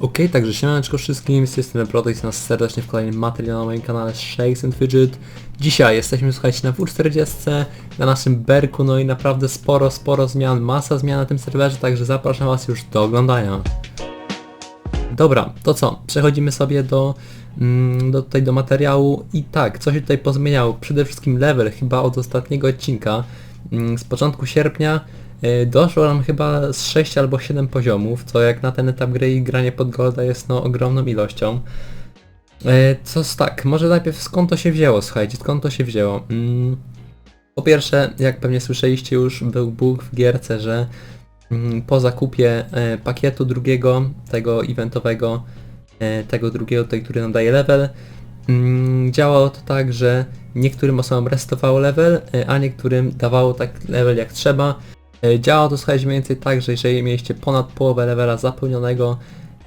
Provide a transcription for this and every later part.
Okej, także siemaneczko wszystkim, jestem Protex, nas serdecznie w kolejnym materiale na moim kanale Shakes and Fidget. Dzisiaj jesteśmy, słuchajcie, na W40, na naszym berku, no i naprawdę sporo, sporo zmian, masa zmian na tym serwerze, także zapraszam was już do oglądania. Dobra, to co? Przechodzimy sobie do, mm, do tutaj do materiału i tak, co się tutaj pozmieniało? Przede wszystkim level chyba od ostatniego odcinka, mm, z początku sierpnia doszło nam chyba z 6 albo 7 poziomów, co jak na ten etap gry i granie pod golda jest no ogromną ilością. Y, Co tak, może najpierw skąd to się wzięło, słuchajcie, skąd to się wzięło? Mm, Po pierwsze, jak pewnie słyszeliście już, był bóg w gierce, że mm, po zakupie e, pakietu drugiego, tego eventowego, e, tego drugiego, tutaj, który nam daje level, mm, działało to tak, że niektórym osobom restowało level, e, a niektórym dawało tak level jak trzeba. E, Działało to słuchajcie mniej więcej tak, że jeżeli mieliście ponad połowę levela zapełnionego,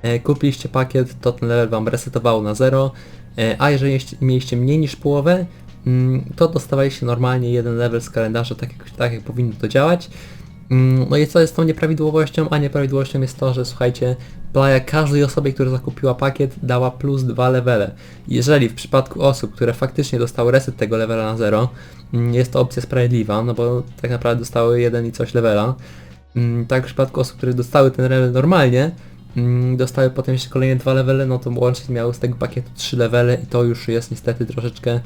e, kupiliście pakiet, to ten level wam resetowało na zero, e, a jeżeli mieliście- mieliście mniej niż połowę, mm, to dostawaliście normalnie jeden level z kalendarza, tak jak, tak jak powinno to działać. Mm, No i co jest tą nieprawidłowością? A nieprawidłowością jest to, że słuchajcie, playa każdej osobie, która zakupiła pakiet dała plus dwa levele. Jeżeli w przypadku osób, które faktycznie dostały reset tego levela na zero, mm, jest to opcja sprawiedliwa, no bo tak naprawdę dostały jeden i coś levela, mm, tak w przypadku osób, które dostały ten level normalnie, dostały potem jeszcze kolejne dwa levele, no to łącznie miały z tego pakietu trzy levele i to już jest niestety troszeczkę,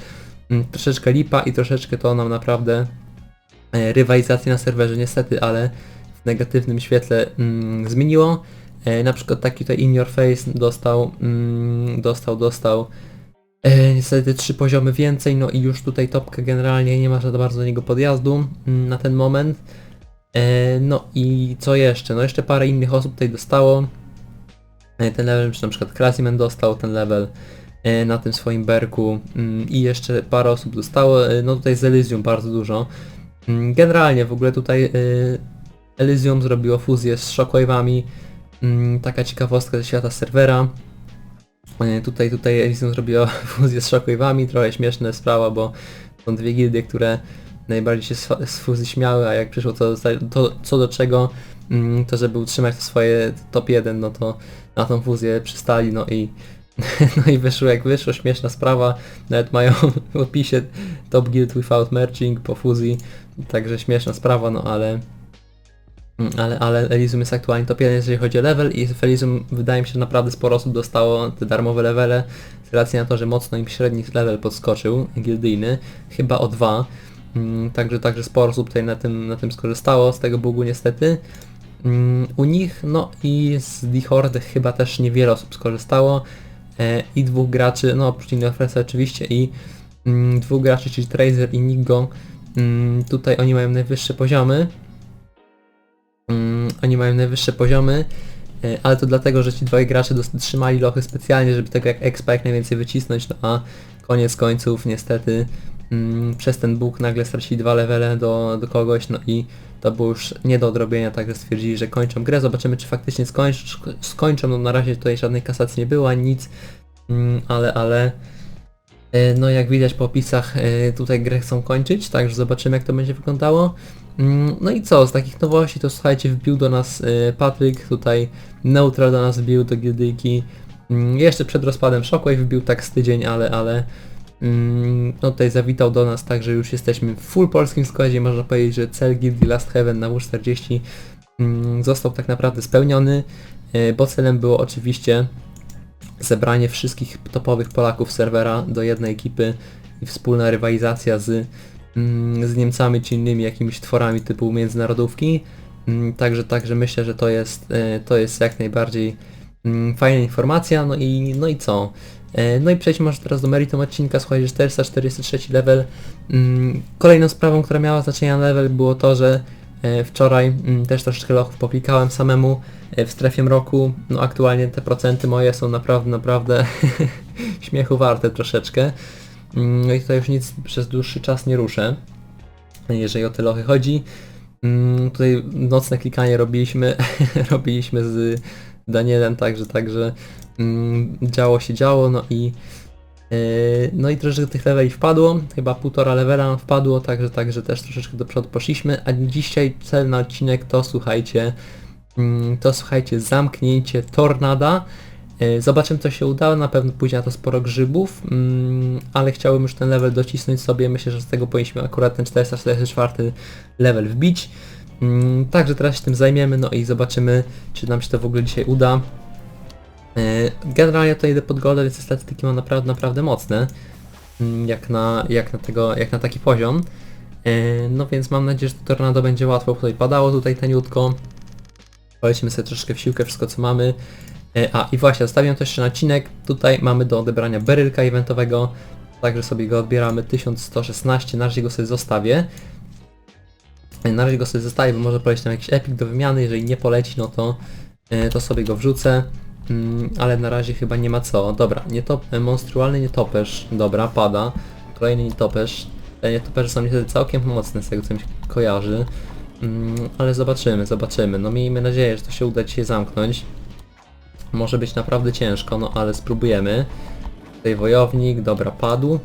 troszeczkę lipa i troszeczkę to nam naprawdę e, rywalizację na serwerze niestety, ale w negatywnym świetle mm, zmieniło. E, na przykład taki tutaj In Your Face dostał, mm, dostał, dostał e, niestety trzy poziomy więcej, no i już tutaj topka generalnie nie ma za bardzo do niego podjazdu mm, na ten moment. E, no i co jeszcze? No jeszcze parę innych osób tutaj dostało. E, ten level, czy na przykład Krasiman dostał ten level e, na tym swoim berku mm, i jeszcze parę osób dostało, e, no tutaj z Elysium bardzo dużo. Mm, Generalnie w ogóle tutaj y, Elysium zrobiło fuzję z Shockwave'ami. Mm, Taka ciekawostka ze świata serwera. Y, Tutaj, tutaj Elysium zrobiło fuzję z Shockwave'ami, trochę śmieszna sprawa, bo są dwie gildie, które najbardziej się z fuzji śmiały, a jak przyszło to, to co do czego, mm, to żeby utrzymać swoje top 1, no to na tą fuzję przystali, no i no i wyszło jak wyszło, śmieszna sprawa, nawet mają w opisie Top Guild Without Merging po fuzji, także śmieszna sprawa, no ale ale, ale Elysium jest aktualnie top 1 jeżeli chodzi o level i w Elysium wydaje mi się, że naprawdę sporo osób dostało te darmowe levele z racji na to, że mocno im średni level podskoczył, gildyjny, chyba o 2, mm, także, także sporo osób tutaj na tym, na tym skorzystało z tego bugu niestety. Mm, U nich, no i z The Horde chyba też niewiele osób skorzystało i dwóch graczy, no oprócz Innofresa oczywiście i mm, dwóch graczy, czyli Tracer i Nigo, mm, tutaj oni mają najwyższe poziomy, mm, oni mają najwyższe poziomy, e, ale to dlatego, że ci dwaj gracze trzymali lochy specjalnie, żeby tego jak expa jak najwięcej wycisnąć, no a koniec końców niestety przez ten bóg nagle stracili dwa levele do, do kogoś, no i to było już nie do odrobienia, także stwierdzili, że kończą grę. Zobaczymy, czy faktycznie skończ, skończą. No na razie tutaj żadnej kasacji nie było, ani nic, mm, ale, ale e, no jak widać po opisach e, tutaj grę chcą kończyć, także zobaczymy jak to będzie wyglądało. Mm, No i co, z takich nowości to słuchajcie, wbił do nas e, Patryk, tutaj Neutral do nas wbił do gildyjki. Mm, Jeszcze przed rozpadem Shockwave wbił tak z tydzień, ale, ale Mm, no tutaj zawitał do nas, także już jesteśmy w full polskim składzie, można powiedzieć, że cel Gildii Last Heaven na W40 mm, został tak naprawdę spełniony, e, bo celem było oczywiście zebranie wszystkich topowych Polaków serwera do jednej ekipy i wspólna rywalizacja z, mm, z Niemcami czy innymi jakimiś tworami typu międzynarodówki. Mm, Także, także myślę, że to jest, e, to jest jak najbardziej mm, fajna informacja, no i, no i co? E, No i przejdźmy może teraz do meritum odcinka, słuchajcie, 443 level. Mm, Kolejną sprawą, która miała znaczenie na level było to, że e, wczoraj mm, też troszeczkę lochów poplikałem samemu e, w strefie mroku. No aktualnie te procenty moje są naprawdę, naprawdę śmiechu warte troszeczkę. Mm, No i tutaj już nic przez dłuższy czas nie ruszę, jeżeli o te lochy chodzi. Mm, Tutaj nocne klikanie robiliśmy, robiliśmy z Danielem, także, także mm, działo się działo, no i yy, no i troszeczkę tych leveli wpadło, chyba półtora levela wpadło, także, także też troszeczkę do przodu poszliśmy, a dzisiaj cel na odcinek to słuchajcie, mm, to słuchajcie zamknięcie tornada, E, Zobaczymy co się udało, na pewno pójdzie na to sporo grzybów, mm, ale chciałbym już ten level docisnąć sobie, myślę, że z tego powinniśmy akurat ten 444 level wbić. Mm, Także teraz się tym zajmiemy, no i zobaczymy, czy nam się to w ogóle dzisiaj uda. E, Generalnie to idę pod golda, więc statystyki mam naprawdę, naprawdę mocne, mm, jak na, jak na, tego, jak na taki poziom. E, No więc mam nadzieję, że to tornado będzie łatwo, tutaj padało tutaj taniutko. Polecimy sobie troszeczkę w siłkę wszystko co mamy. E, A i właśnie, zostawiam też jeszcze na odcinek. Tutaj mamy do odebrania berylka eventowego. Także sobie go odbieramy 1116. Na razie go sobie zostawię. Na razie go sobie zostawię, bo może polecieć tam jakiś epic do wymiany. Jeżeli nie poleci, no to, e, to sobie go wrzucę. Mm, Ale na razie chyba nie ma co. Dobra, nietop, e, monstrualny nietoperz. Dobra, pada. Kolejny nietoperz. Te nietoperze są niestety całkiem mocne z tego co mi się kojarzy. Mm, Ale zobaczymy, zobaczymy. No miejmy nadzieję, że to się uda dzisiaj zamknąć. Może być naprawdę ciężko, no ale spróbujemy. Tutaj wojownik, dobra, padł.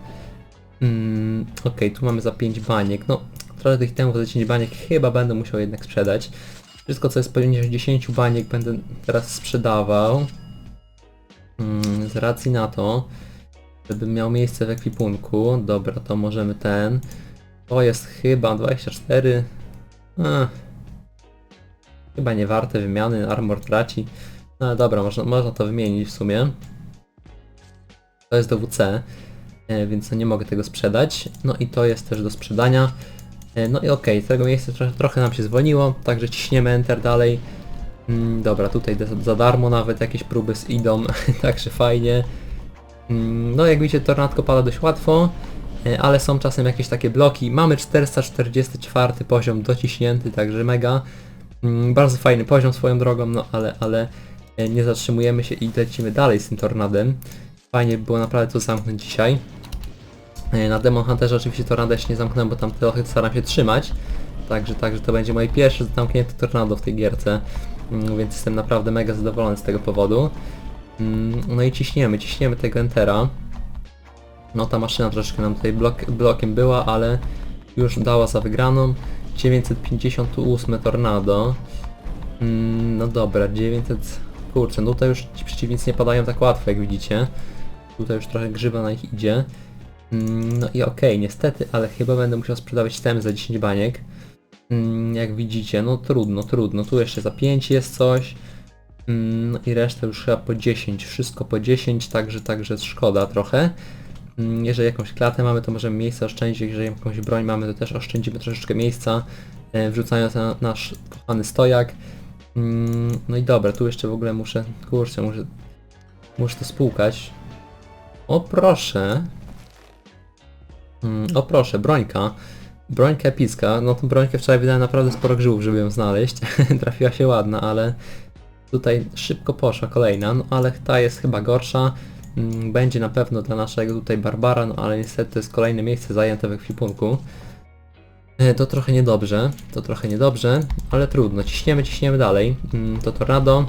Mm, Okej, tu mamy za 5 baniek. No, trochę tych temów za 10 baniek chyba będę musiał jednak sprzedać. Wszystko co jest poniżej 10 baniek będę teraz sprzedawał. Mm, z racji na to, żeby miał miejsce w ekwipunku. Dobra, to możemy ten. To jest chyba 24. Ech. Chyba nie warte wymiany, armor traci. No ale dobra, można, można to wymienić w sumie. To jest do WC, e, więc no nie mogę tego sprzedać. No i to jest też do sprzedania. E, No i okej, z tego miejsca trochę, nam się zwolniło, także ciśniemy Enter dalej. Mm, dobra, tutaj za- darmo nawet jakieś próby z idą, także fajnie. Mm, No jak widzicie, tornadko pada dość łatwo, e, ale są czasem jakieś takie bloki. Mamy 444 poziom dociśnięty, także mega. Mm, Bardzo fajny poziom swoją drogą, no ale, ale e, nie zatrzymujemy się i lecimy dalej z tym tornadem. Fajnie by było naprawdę to zamknąć dzisiaj. E, Na Demon Hunterze oczywiście tornado jeszcze nie zamknąłem, bo tam trochę staram się trzymać. Także, także to będzie moje pierwsze zamknięte tornado w tej gierce. Mm, Więc jestem naprawdę mega zadowolony z tego powodu. Mm, No i ciśniemy, ciśniemy tego Entera. No ta maszyna troszeczkę nam tutaj blok, blokiem była, ale już dała za wygraną. 958 tornado. Mm, No dobra, 900... Kurczę, no tutaj już ci przeciwnicy nie padają tak łatwo jak widzicie. Tutaj już trochę grzyba na nich idzie. Mm, No i okej, niestety, ale chyba będę musiał sprzedawać temy za 10 baniek. Mm, Jak widzicie, no trudno, trudno. Tu jeszcze za 5 jest coś. Mm, No i resztę już chyba po 10. Wszystko po 10, także, także szkoda trochę. Jeżeli jakąś klatę mamy, to możemy miejsce oszczędzić. Jeżeli jakąś broń mamy, to też oszczędzimy troszeczkę miejsca, e, wrzucając na nasz kochany stojak. No i dobra, tu jeszcze w ogóle muszę, kurczę, muszę, muszę to spłukać. O proszę. Mm, O proszę, brońka. Brońka epicka. No tą brońkę wczoraj wydałem naprawdę sporo grzybów, żeby ją znaleźć. Trafiła się ładna, ale tutaj szybko poszła kolejna, no ale ta jest chyba gorsza. Mm, Będzie na pewno dla naszego tutaj Barbara, no ale niestety to jest kolejne miejsce zajęte w ekwipunku. E, To trochę niedobrze, to trochę niedobrze, ale trudno. Ciśniemy, ciśniemy dalej. Mm, To Tornado.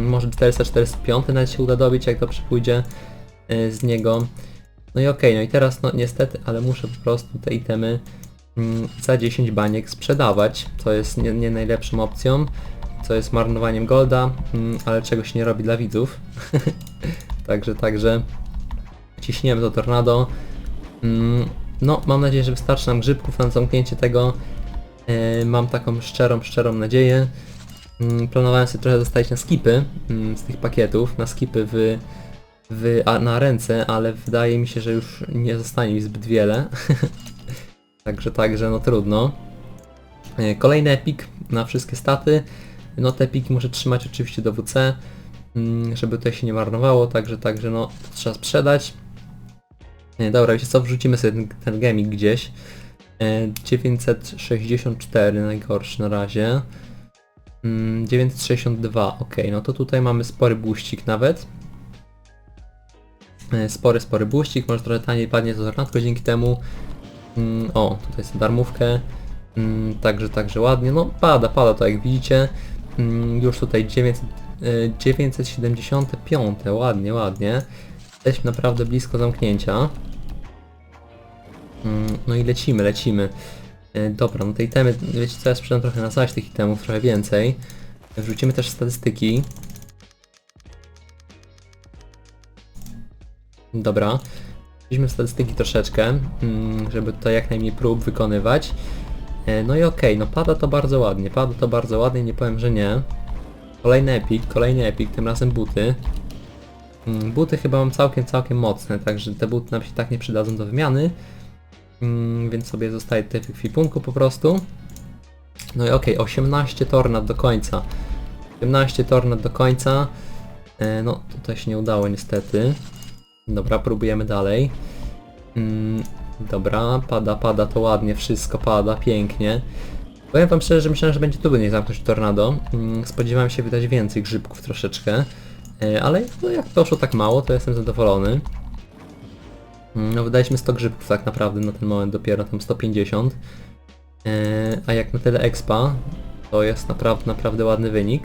Może 445 nawet się uda dobić, jak dobrze pójdzie e, z niego. No i okej, no i teraz no niestety, ale muszę po prostu te itemy mm, za 10 baniek sprzedawać, co jest nie, nie najlepszą opcją, co jest marnowaniem golda, mm, ale czego się nie robi dla widzów. także, także ciśniemy to tornado. Mm, No, mam nadzieję, że wystarczy nam grzybków na zamknięcie tego. E, mam taką szczerą, szczerą nadzieję. Mm, Planowałem sobie trochę zostawić na skipy mm, z tych pakietów, na skipy w, w, a, na ręce, ale wydaje mi się, że już nie zostanie mi zbyt wiele. także, także, no trudno. E, Kolejny epik na wszystkie staty. No te epiki muszę trzymać oczywiście do WC, mm, żeby tutaj się nie marnowało, także, także no to trzeba sprzedać. E, Dobra, wiecie co, wrzucimy sobie ten, ten gemik gdzieś. E, 964 najgorszy na razie. Mm, 962, ok, no to tutaj mamy spory boościk nawet. E, Spory, spory boościk, może trochę taniej padnie to tornadko dzięki temu. Mm, O, tutaj sobie darmówkę. Mm, Także, także ładnie, no pada, pada to jak widzicie. Mm, Już tutaj 900, e, 975, ładnie, ładnie. Jesteśmy naprawdę blisko zamknięcia. No i lecimy, lecimy. E, Dobra, no tej temy, wiecie co, ja sprzedam trochę na zaś tych itemów, trochę więcej. Wrzucimy też statystyki. Dobra. Wzięliśmy statystyki troszeczkę, mm, żeby tutaj jak najmniej prób wykonywać. E, No i okej, no pada to bardzo ładnie, pada to bardzo ładnie, nie powiem, że nie. Kolejny epic, kolejny epic, tym razem buty. Mm, Buty chyba mam całkiem, całkiem mocne, także te buty nam się tak nie przydadzą do wymiany. Mm, Więc sobie zostaje tutaj w po prostu. No i okej, 18 tornad do końca. 18 tornad do końca. E, No, tutaj się nie udało niestety. Dobra, próbujemy dalej. Mm, dobra, pada, pada to ładnie, wszystko pada, pięknie. Powiem wam szczerze, że myślałem, że będzie tu nie zamknąć tornado. Mm, spodziewałem się wydać więcej grzybków troszeczkę. E, ale no, jak poszło tak mało, to jestem zadowolony. Mm, No wydaliśmy 100 grzybków tak naprawdę na ten moment dopiero, tam 150. E, a jak na tyle expa, to jest naprawdę, naprawdę ładny wynik.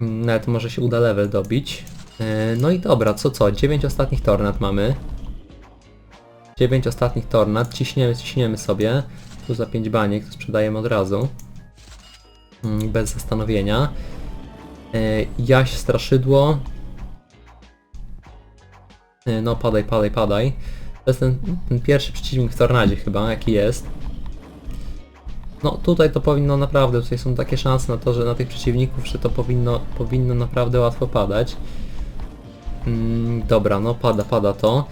Mm, Nawet może się uda level dobić. E, No i dobra, co co? 9 ostatnich tornad mamy. 9 ostatnich tornad, ciśniemy, ciśniemy sobie. Tu za 5 baniek, to sprzedajemy od razu. Mm, Bez zastanowienia. E, Jaś straszydło. E, No padaj, padaj, padaj. To jest ten, ten pierwszy przeciwnik w tornadzie chyba, jaki jest. No tutaj to powinno naprawdę, tutaj są takie szanse na to, że na tych przeciwników, że to powinno, powinno naprawdę łatwo padać. Mm, dobra, no pada, pada to.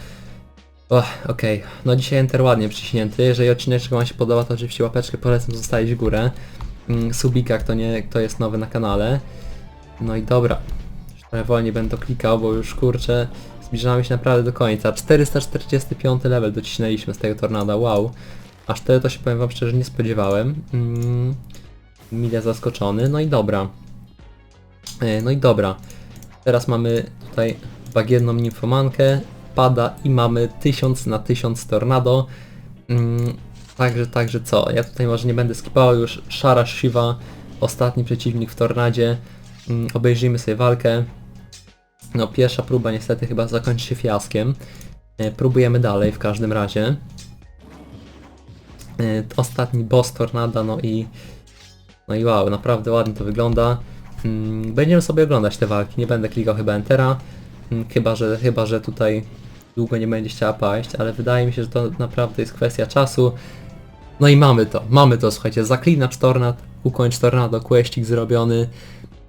Och, okej, no dzisiaj Enter ładnie przyśnięty. Jeżeli odcinek wam się podoba, to oczywiście łapeczkę polecam zostawić w górę. Mm, subika, kto, nie, kto jest nowy na kanale. No i dobra. Już trochę wolniej będę to klikał, bo już kurczę, zbliżamy się naprawdę do końca. 445 level docisnęliśmy z tego tornada, wow. Aż tyle to się powiem wam szczerze nie spodziewałem. Mm, mile zaskoczony, no i dobra. E, No i dobra. Teraz mamy tutaj bagienną nimfomankę, pada i mamy 1000 na 1000 tornado. Mm, Także, także co? Ja tutaj może nie będę skipował już. Szara Shiva, ostatni przeciwnik w tornadzie. Mm, Obejrzyjmy sobie walkę. No pierwsza próba niestety chyba zakończy się fiaskiem. E, Próbujemy dalej w każdym razie. E, Ostatni boss tornada, no i... No i wow, naprawdę ładnie to wygląda. Mm, Będziemy sobie oglądać te walki, nie będę klikał chyba Entera. Mm, Chyba, że, chyba, że tutaj długo nie będzie chciała paść, ale wydaje mi się, że to naprawdę jest kwestia czasu. No i mamy to, mamy to, słuchajcie, zaklinacz tornad, ukończ tornado, questik zrobiony.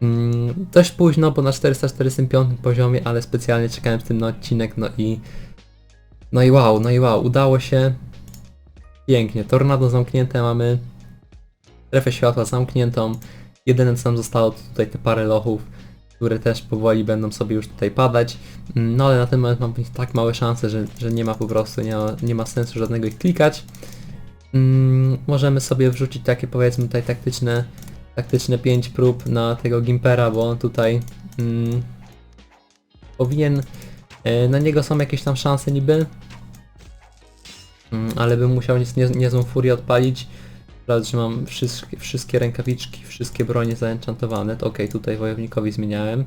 Mm, dość późno, bo na 445 poziomie, ale specjalnie czekałem z tym na odcinek, no i... No i wow, no i wow, udało się. Pięknie, tornado zamknięte mamy. Strefę światła zamkniętą. Jedyne co nam zostało to tutaj te parę lochów, które też powoli będą sobie już tutaj padać. Mm, No ale na ten moment mam tak małe szanse, że, że nie ma po prostu, nie ma, nie ma sensu żadnego ich klikać. Mm, możemy sobie wrzucić takie powiedzmy tutaj taktyczne, taktyczne 5 prób na tego Gimpera, bo on tutaj mm, powinien, e, na niego są jakieś tam szanse niby, mm, ale bym musiał nie, nie, niezłą furię odpalić. Raz, że mam wszystkie, wszystkie rękawiczki, wszystkie bronie zaenchantowane, to okej, tutaj wojownikowi zmieniałem.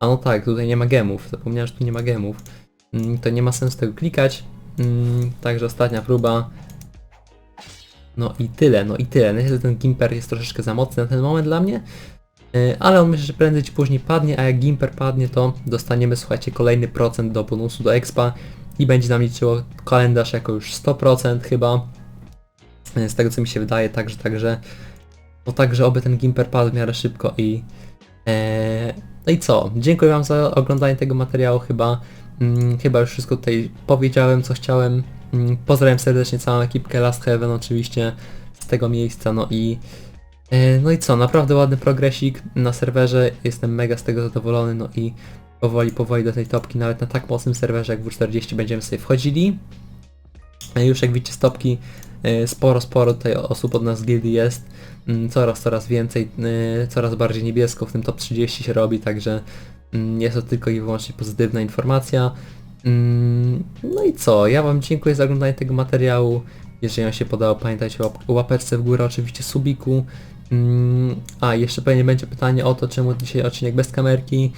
A no tak, tutaj nie ma gemów, zapomniałem, że tu nie ma gemów. Mm, to nie ma sensu tego klikać. Mm, także ostatnia próba. No i tyle, no i tyle. Niestety ten Gimper jest troszeczkę za mocny na ten moment dla mnie. Yy, Ale on myślę, że prędzej czy później padnie, a jak Gimper padnie, to dostaniemy, słuchajcie, kolejny procent do bonusu do expa i będzie nam liczyło kalendarz jako już 100% chyba. Yy, Z tego co mi się wydaje, także, także, no także oby ten Gimper padł w miarę szybko i e, no i co? Dziękuję wam za oglądanie tego materiału chyba. Mm, chyba już wszystko tutaj powiedziałem, co chciałem. Mm, pozdrawiam serdecznie całą ekipkę Last Heaven oczywiście z tego miejsca, no i e, no i co, naprawdę ładny progresik na serwerze, jestem mega z tego zadowolony, no i powoli, powoli do tej topki, nawet na tak mocnym serwerze jak W40 będziemy sobie wchodzili. E, Już jak widzicie stopki, e, sporo, sporo tutaj osób od nas z gildii jest, Mm, coraz, coraz więcej, e, coraz bardziej niebiesko w tym top 30 się robi, także mm, jest to tylko i wyłącznie pozytywna informacja. Mm, No i co, ja wam dziękuję za oglądanie tego materiału, jeżeli wam się podobał pamiętajcie o łap- o łapeczce w górę, oczywiście subiku. A, jeszcze pewnie będzie pytanie o to, czemu dzisiaj odcinek bez kamerki.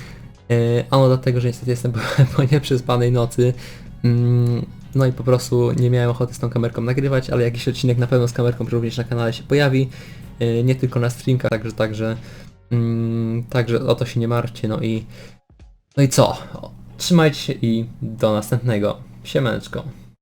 E, Ano dlatego, że niestety jestem po nieprzespanej nocy. No i po prostu nie miałem ochoty z tą kamerką nagrywać, ale jakiś odcinek na pewno z kamerką również na kanale się pojawi. E, Nie tylko na streamkach, także, także, mm, także o to się nie martwcie. No i, no i co? Trzymajcie się i do następnego. Siemaneczko.